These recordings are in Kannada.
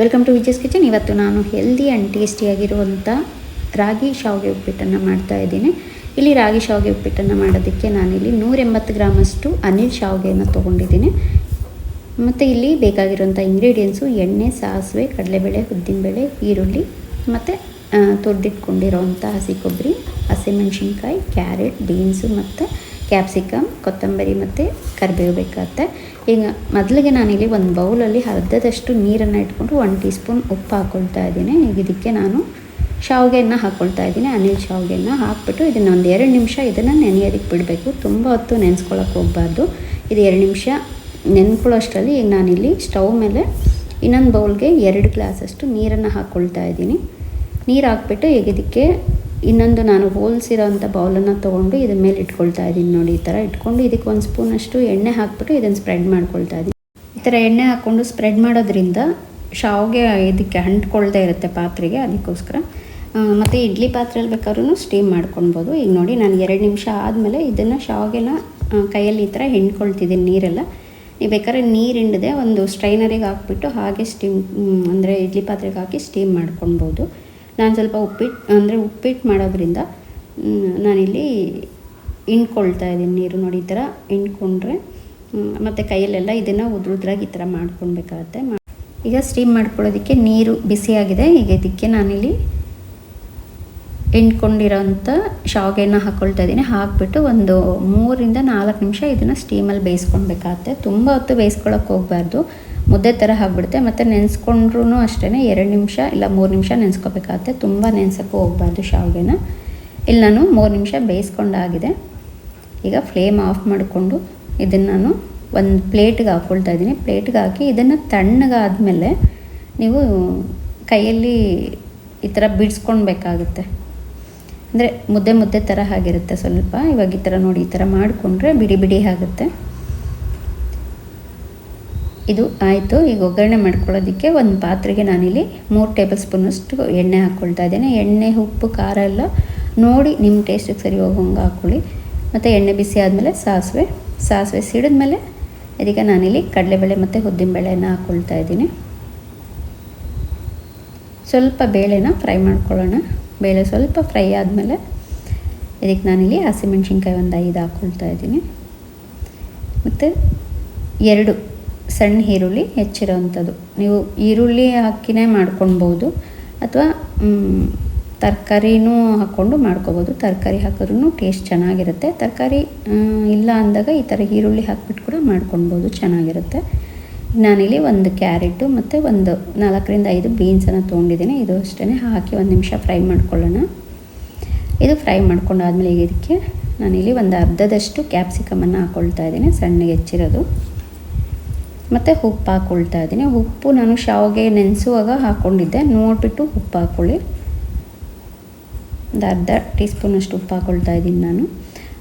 ವೆಲ್ಕಮ್ ಟು ವಿಜಯಸ್ ಕಿಚನ್ ಇವತ್ತು ನಾನು ಹೆಲ್ದಿ ಆ್ಯಂಡ್ ಟೇಸ್ಟಿಯಾಗಿರುವಂಥ ರಾಗಿ ಶಾವಿಗೆ ಉಪ್ಪಿಟ್ಟನ್ನು ಮಾಡ್ತಾ ಇದ್ದೀನಿ. ಇಲ್ಲಿ ರಾಗಿ ಶಾವಿಗೆ ಉಪ್ಪಿಟ್ಟನ್ನು ಮಾಡೋದಕ್ಕೆ ನಾನಿಲ್ಲಿ ನೂರೆಂಬತ್ತು ಗ್ರಾಮಷ್ಟು ಅನಿಲ್ ಶಾವಿಗೆಯನ್ನು ತೊಗೊಂಡಿದ್ದೀನಿ. ಮತ್ತು ಇಲ್ಲಿ ಬೇಕಾಗಿರುವಂಥ ಇಂಗ್ರೀಡಿಯೆಂಟ್ಸು ಎಣ್ಣೆ, ಸಾಸಿವೆ, ಕಡಲೆಬೇಳೆ, ಉದ್ದಿನಬೇಳೆ, ಈರುಳ್ಳಿ, ಮತ್ತು ತೊಡ್ದಿಟ್ಕೊಂಡಿರೋವಂಥ ಹಸಿ ಕೊಬ್ಬರಿ ಹಸಿಮೆಣ್ಸಿನ್ಕಾಯಿ ಕ್ಯಾರೆಟ್, ಬೀನ್ಸು ಮತ್ತು ಕ್ಯಾಪ್ಸಿಕಮ್ ಕೊತ್ತಂಬರಿ ಮತ್ತು ಕರಿಬೇವು ಬೇಕಾಗುತ್ತೆ. ಈಗ ಮೊದಲಿಗೆ ನಾನಿಲ್ಲಿ ಒಂದು ಬೌಲಲ್ಲಿ ಅರ್ಧದಷ್ಟು ನೀರನ್ನು ಇಟ್ಕೊಂಡು ಒನ್ ಟೀ ಸ್ಪೂನ್ ಉಪ್ಪು ಹಾಕ್ಕೊಳ್ತಾ ಇದ್ದೀನಿ. ಈಗ ಇದಕ್ಕೆ ನಾನು ಶಾವಿಗೆಯನ್ನು ಹಾಕ್ಕೊಳ್ತಾ ಇದ್ದೀನಿ. ಅನಿಲ್ ಶಾವಿಗೆಯನ್ನು ಹಾಕ್ಬಿಟ್ಟು ಇದನ್ನು ಒಂದು ಎರಡು ನಿಮಿಷ ಇದನ್ನು ನೆನೆಯೋದಕ್ಕೆ ಬಿಡಬೇಕು. ತುಂಬ ಹೊತ್ತು ನೆನೆಸ್ಕೊಳಕ್ಕೆ ಹೋಗಬಾರ್ದು. ಇದು ಎರಡು ನಿಮಿಷ ನೆನ್ಕೊಳ್ಳೋಷ್ಟರಲ್ಲಿ ಈಗ ನಾನಿಲ್ಲಿ ಸ್ಟವ್ ಮೇಲೆ ಇನ್ನೊಂದು ಬೌಲ್ಗೆ ಎರಡು ಗ್ಲಾಸಷ್ಟು ನೀರನ್ನು ಹಾಕ್ಕೊಳ್ತಾ ಇದ್ದೀನಿ. ನೀರು ಹಾಕ್ಬಿಟ್ಟು ಈಗ ಇದಕ್ಕೆ ಇನ್ನೊಂದು ನಾನು ಹೋಲ್ಸಿರೋಂಥ ಬೌಲನ್ನು ತೊಗೊಂಡು ಇದ್ರ ಮೇಲೆ ಇಟ್ಕೊಳ್ತಾ ಇದ್ದೀನಿ ನೋಡಿ, ಈ ಥರ ಇಟ್ಕೊಂಡು ಇದಕ್ಕೆ ಒಂದು ಸ್ಪೂನಷ್ಟು ಎಣ್ಣೆ ಹಾಕ್ಬಿಟ್ಟು ಇದನ್ನು ಸ್ಪ್ರೆಡ್ ಮಾಡ್ಕೊಳ್ತಾ ಇದ್ದೀನಿ. ಈ ಥರ ಎಣ್ಣೆ ಹಾಕ್ಕೊಂಡು ಸ್ಪ್ರೆಡ್ ಮಾಡೋದ್ರಿಂದ ಶಾವಿಗೆ ಇದಕ್ಕೆ ಅಂಟ್ಕೊಳ್ದೇ ಇರುತ್ತೆ ಪಾತ್ರೆಗೆ, ಅದಕ್ಕೋಸ್ಕರ. ಮತ್ತು ಇಡ್ಲಿ ಪಾತ್ರೆಯಲ್ಲಿ ಬೇಕಾದ್ರೂ ಸ್ಟೀಮ್ ಮಾಡ್ಕೊಳ್ಬೋದು. ಈಗ ನೋಡಿ, ನಾನು ಎರಡು ನಿಮಿಷ ಆದಮೇಲೆ ಇದನ್ನು ಶಾವಿಗೆನ ಕೈಯಲ್ಲಿ ಈ ಥರ ಹಿಂಡ್ಕೊಳ್ತಿದ್ದೀನಿ ನೀರೆಲ್ಲ. ನೀವು ಬೇಕಾದ್ರೆ ನೀರು ಹಿಂಡದೆ ಒಂದು ಸ್ಟ್ರೈನರಿಗೆ ಹಾಕ್ಬಿಟ್ಟು ಹಾಗೆ ಸ್ಟೀಮ್ ಅಂದರೆ ಇಡ್ಲಿ ಪಾತ್ರೆಗೆ ಹಾಕಿ ಸ್ಟೀಮ್ ಮಾಡ್ಕೊಳ್ಬೋದು. ನಾನು ಸ್ವಲ್ಪ ಉಪ್ಪಿಟ್ಟು ಅಂದರೆ ಉಪ್ಪಿಟ್ಟು ಮಾಡೋದ್ರಿಂದ ನಾನಿಲ್ಲಿ ಹಿಂಡ್ಕೊಳ್ತಾ ಇದ್ದೀನಿ ನೀರು ನೋಡಿ ಈ ಥರ ಹಿಂಡ್ಕೊಂಡ್ರೆ ಮತ್ತು ಕೈಯಲ್ಲೆಲ್ಲ ಇದನ್ನು ಉದ್ರುದ್ರಾಗಿ ಈ ಥರ ಮಾಡ್ಕೊಳ್ಬೇಕಾಗತ್ತೆ. ಈಗ ಸ್ಟೀಮ್ ಮಾಡ್ಕೊಳ್ಳೋದಕ್ಕೆ ನೀರು ಬಿಸಿಯಾಗಿದೆ. ಈಗ ಇದಕ್ಕೆ ನಾನಿಲ್ಲಿ ಎಂಡ್ಕೊಂಡಿರೋಂಥ ಶಾವಿಗೆನ ಹಾಕ್ಕೊಳ್ತಾ ಇದ್ದೀನಿ. ಹಾಕ್ಬಿಟ್ಟು ಒಂದು ಮೂರಿಂದ ನಾಲ್ಕು ನಿಮಿಷ ಇದನ್ನು ಸ್ಟೀಮಲ್ಲಿ ಬೇಯಿಸ್ಕೊಳ್ಬೇಕಾಗತ್ತೆ. ತುಂಬ ಹೊತ್ತು ಬೇಯಿಸ್ಕೊಳಕ್ಕೆ ಹೋಗಬಾರ್ದು. ಮುದ್ದೆ ಥರ ಆಗ್ಬಿಡುತ್ತೆ, ಮತ್ತು ನೆನೆಸ್ಕೊಂಡ್ರೂ ಅಷ್ಟೇ ಎರಡು ನಿಮಿಷ ಇಲ್ಲ ಮೂರು ನಿಮಿಷ ನೆನೆಸ್ಕೋಬೇಕಾಗತ್ತೆ. ತುಂಬ ನೆನೆಸೋಕ್ಕೂ ಹೋಗ್ಬಾರ್ದು ಶಾವಿಗೆನ. ಇಲ್ಲಿ ನಾನು ಮೂರು ನಿಮಿಷ ಬೇಯಿಸ್ಕೊಂಡಾಗಿದೆ. ಈಗ ಫ್ಲೇಮ್ ಆಫ್ ಮಾಡಿಕೊಂಡು ಇದನ್ನು ನಾನು ಒಂದು ಪ್ಲೇಟ್ಗೆ ಹಾಕ್ಕೊಳ್ತಾ ಇದ್ದೀನಿ. ಪ್ಲೇಟ್ಗೆ ಹಾಕಿ ಇದನ್ನು ತಣ್ಣಗಾದಮೇಲೆ ನೀವು ಕೈಯಲ್ಲಿ ಈ ಥರ ಬಿಡಿಸ್ಕೊಳ್ಬೇಕಾಗುತ್ತೆ. ಅಂದರೆ ಮುದ್ದೆ ಮುದ್ದೆ ಥರ ಆಗಿರುತ್ತೆ ಸ್ವಲ್ಪ. ಇವಾಗ ಈ ಥರ ನೋಡಿ ಈ ಥರ ಮಾಡಿಕೊಂಡ್ರೆ ಬಿಡಿ ಬಿಡಿ ಆಗುತ್ತೆ. ಇದು ಆಯಿತು. ಈಗ ಒಗ್ಗರಣೆ ಮಾಡ್ಕೊಳ್ಳೋದಕ್ಕೆ ಒಂದು ಪಾತ್ರೆಗೆ ನಾನಿಲ್ಲಿ ಮೂರು ಟೇಬಲ್ ಸ್ಪೂನಷ್ಟು ಎಣ್ಣೆ ಹಾಕ್ಕೊಳ್ತಾ ಇದ್ದೇನೆ. ಎಣ್ಣೆ, ಉಪ್ಪು, ಖಾರ ಎಲ್ಲ ನೋಡಿ ನಿಮ್ಮ ಟೇಸ್ಟಿಗೆ ಸರಿ ಹೋಗೋಂಗೆ ಹಾಕ್ಕೊಳ್ಳಿ ಮತ್ತು ಎಣ್ಣೆ ಬಿಸಿ ಆದಮೇಲೆ ಸಾಸಿವೆ ಸಾಸಿವೆ ಸಿಡಿದ್ಮೇಲೆ ಇದಕ್ಕೆ ನಾನಿಲ್ಲಿ ಕಡಲೆಬೇಳೆ ಮತ್ತು ಉದ್ದಿನಬೇಳೆಯನ್ನು ಹಾಕ್ಕೊಳ್ತಾ ಇದ್ದೀನಿ. ಸ್ವಲ್ಪ ಬೇಳೆನ ಫ್ರೈ ಮಾಡ್ಕೊಳ್ಳೋಣ. ಬೇಳೆ ಸ್ವಲ್ಪ ಫ್ರೈ ಆದಮೇಲೆ ಇದಕ್ಕೆ ನಾನಿಲ್ಲಿ ಹಸಿಮೆಣ್ಸಿನ್ಕಾಯಿ ಒಂದು ಐದು ಹಾಕ್ಕೊಳ್ತಾ ಇದ್ದೀನಿ. ಮತ್ತು ಎರಡು ಸಣ್ಣ ಈರುಳ್ಳಿ ಹೆಚ್ಚಿರೋವಂಥದ್ದು. ನೀವು ಈರುಳ್ಳಿ ಹಾಕಿನೇ ಮಾಡ್ಕೊಳ್ಬೋದು ಅಥವಾ ತರಕಾರಿನೂ ಹಾಕ್ಕೊಂಡು ಮಾಡ್ಕೋಬೋದು ತರಕಾರಿ ಹಾಕಿದ್ರೂ ಟೇಸ್ಟ್ ಚೆನ್ನಾಗಿರುತ್ತೆ. ತರಕಾರಿ ಇಲ್ಲ ಅಂದಾಗ ಈ ಥರ ಈರುಳ್ಳಿ ಹಾಕ್ಬಿಟ್ಟು ಕೂಡ ಮಾಡ್ಕೊಳ್ಬೋದು ಚೆನ್ನಾಗಿರುತ್ತೆ. ನಾನಿಲ್ಲಿ ಒಂದು ಕ್ಯಾರೆಟು ಮತ್ತು ಒಂದು ನಾಲ್ಕರಿಂದ ಐದು ಬೀನ್ಸನ್ನು ತೊಗೊಂಡಿದ್ದೀನಿ. ಇದು ಅಷ್ಟೇ ಹಾಕಿ ಒಂದು ನಿಮಿಷ ಫ್ರೈ ಮಾಡ್ಕೊಳ್ಳೋಣ. ಇದು ಫ್ರೈ ಮಾಡ್ಕೊಂಡಾದ್ಮೇಲೆ ಇದಕ್ಕೆ ನಾನಿಲ್ಲಿ ಒಂದು ಅರ್ಧದಷ್ಟು ಕ್ಯಾಪ್ಸಿಕಮನ್ನು ಹಾಕ್ಕೊಳ್ತಾ ಇದ್ದೀನಿ. ಸಣ್ಣಗೆ ಹೆಚ್ಚಿರೋದು. ಮತ್ತು ಉಪ್ಪು ಹಾಕ್ಕೊಳ್ತಾ ಇದ್ದೀನಿ. ಉಪ್ಪು ನಾನು ಶಾವಿಗೆ ನೆನೆಸುವಾಗ ಹಾಕ್ಕೊಂಡಿದ್ದೆ ನೋಡಿಬಿಟ್ಟು ಉಪ್ಪು ಹಾಕ್ಕೊಳ್ಳಿ ಒಂದು ಅರ್ಧ ಟೀ ಸ್ಪೂನಷ್ಟು ಉಪ್ಪು ಹಾಕ್ಕೊಳ್ತಾ ಇದ್ದೀನಿ ನಾನು.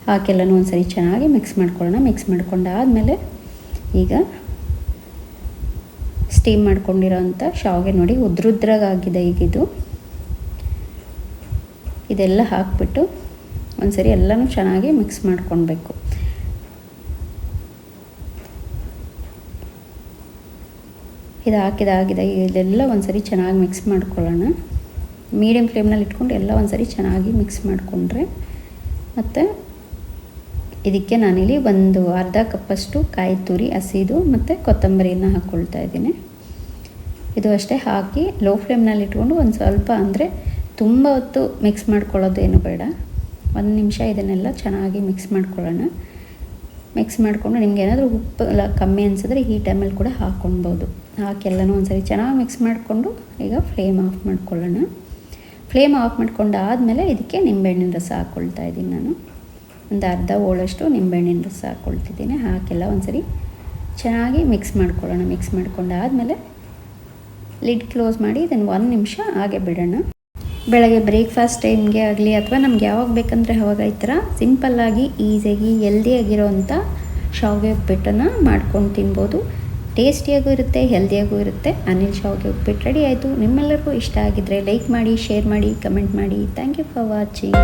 ಹಾಕೆಲ್ಲನೂ ಒಂದು ಸರಿ ಚೆನ್ನಾಗಿ ಮಿಕ್ಸ್ ಮಾಡ್ಕೊಳ್ಳೋಣ. ಮಿಕ್ಸ್ ಮಾಡ್ಕೊಂಡಾದಮೇಲೆ ಈಗ ಸ್ಟೀಮ್ ಮಾಡ್ಕೊಂಡಿರೋಂಥ ಶಾವಿಗೆ ನೋಡಿ ಉದ್ರುದ್ರಾಗಿದೆ ಈಗಿದು ಇದೆಲ್ಲ ಹಾಕ್ಬಿಟ್ಟು ಒಂದ್ಸರಿ ಎಲ್ಲನೂ ಚೆನ್ನಾಗಿ ಮಿಕ್ಸ್ ಮಾಡ್ಕೊಳ್ಬೇಕು. ಇದು ಹಾಕಿದಾಗಿದೆ ಇದೆಲ್ಲ ಒಂದ್ಸರಿ ಚೆನ್ನಾಗಿ ಮಿಕ್ಸ್ ಮಾಡ್ಕೊಳ್ಳೋಣ. ಮೀಡಿಯಮ್ ಫ್ಲೇಮ್ನಲ್ಲಿ ಇಟ್ಕೊಂಡು ಎಲ್ಲ ಒಂದ್ಸರಿ ಚೆನ್ನಾಗಿ ಮಿಕ್ಸ್ ಮಾಡಿಕೊಂಡ್ರೆ ಮತ್ತು ಇದಕ್ಕೆ ನಾನಿಲ್ಲಿ ಒಂದು ಅರ್ಧ ಕಪ್ಪಷ್ಟು ಕಾಯಿ ತುರಿ, ಹಸಿದು ಮತ್ತು ಕೊತ್ತಂಬರಿಯನ್ನು ಹಾಕ್ಕೊಳ್ತಾ ಇದ್ದೀನಿ. ಇದು ಅಷ್ಟೇ ಹಾಕಿ ಲೋ ಫ್ಲೇಮ್ನಲ್ಲಿ ಇಟ್ಕೊಂಡು ಒಂದು ಸ್ವಲ್ಪ ಅಂದರೆ ತುಂಬ ಹೊತ್ತು ಮಿಕ್ಸ್ ಮಾಡ್ಕೊಳ್ಳೋದು ಏನು ಬೇಡ. ಒಂದು ನಿಮಿಷ ಇದನ್ನೆಲ್ಲ ಚೆನ್ನಾಗಿ ಮಿಕ್ಸ್ ಮಾಡ್ಕೊಳ್ಳೋಣ. ಮಿಕ್ಸ್ ಮಾಡಿಕೊಂಡು ನಿಮ್ಗೆ ಏನಾದರೂ ಉಪ್ಪು ಎಲ್ಲ ಕಮ್ಮಿ ಅನಿಸಿದ್ರೆ ಈ ಟೈಮಲ್ಲಿ ಕೂಡ ಹಾಕ್ಕೊಳ್ಬೋದು ಹಾಕಿ ಎಲ್ಲನೂ ಒಂದ್ಸರಿ ಚೆನ್ನಾಗಿ ಮಿಕ್ಸ್ ಮಾಡಿಕೊಂಡು ಈಗ ಫ್ಲೇಮ್ ಆಫ್ ಮಾಡ್ಕೊಳ್ಳೋಣ. ಫ್ಲೇಮ್ ಆಫ್ ಮಾಡ್ಕೊಂಡು ಆದಮೇಲೆ ಇದಕ್ಕೆ ನಿಂಬೆಹಣ್ಣಿನ ರಸ ಹಾಕ್ಕೊಳ್ತಾ ಇದ್ದೀನಿ ನಾನು. ಒಂದು ಅರ್ಧ ಓಳಷ್ಟು ನಿಂಬೆಹಣ್ಣಿನ ರಸ ಹಾಕ್ಕೊಳ್ತಿದ್ದೀನಿ ಹಾಕೆಲ್ಲ ಒಂದ್ಸರಿ ಚೆನ್ನಾಗಿ ಮಿಕ್ಸ್ ಮಾಡ್ಕೊಳ್ಳೋಣ. ಮಿಕ್ಸ್ ಮಾಡ್ಕೊಂಡಾದಮೇಲೆ ಲಿಡ್ ಕ್ಲೋಸ್ ಮಾಡಿ ಇದನ್ನು ಒಂದು ನಿಮಿಷ ಹಾಗೆ ಬಿಡೋಣ. ಬೆಳಗ್ಗೆ ಬ್ರೇಕ್ಫಾಸ್ಟ್ ಟೈಮ್ಗೆ ಆಗಲಿ ಅಥವಾ ನಮ್ಗೆ ಯಾವಾಗ ಬೇಕಂದರೆ ಅವಾಗ ಈ ಥರ ಸಿಂಪಲ್ಲಾಗಿ ಈಸಿಯಾಗಿ ಹೆಲ್ದಿಯಾಗಿರೋವಂಥ ಶಾವಿಗೆ ಉಪ್ಪಿಟ್ಟನ್ನು ಮಾಡ್ಕೊಂಡು ತಿನ್ಬೋದು. ಟೇಸ್ಟಿಯಾಗೂ ಇರುತ್ತೆ, ಹೆಲ್ದಿಯಾಗೂ ಇರುತ್ತೆ. ಅನಿಲ್ ಶಾವ್ಗೆ ಉಪ್ಪಿಟ್ಟು ರೆಡಿ ಆಯಿತು. ನಿಮ್ಮೆಲ್ಲರಿಗೂ ಇಷ್ಟ ಆಗಿದ್ದರೆ ಲೈಕ್ ಮಾಡಿ ಶೇರ್ ಮಾಡಿ ಕಮೆಂಟ್ ಮಾಡಿ. Thank you for watching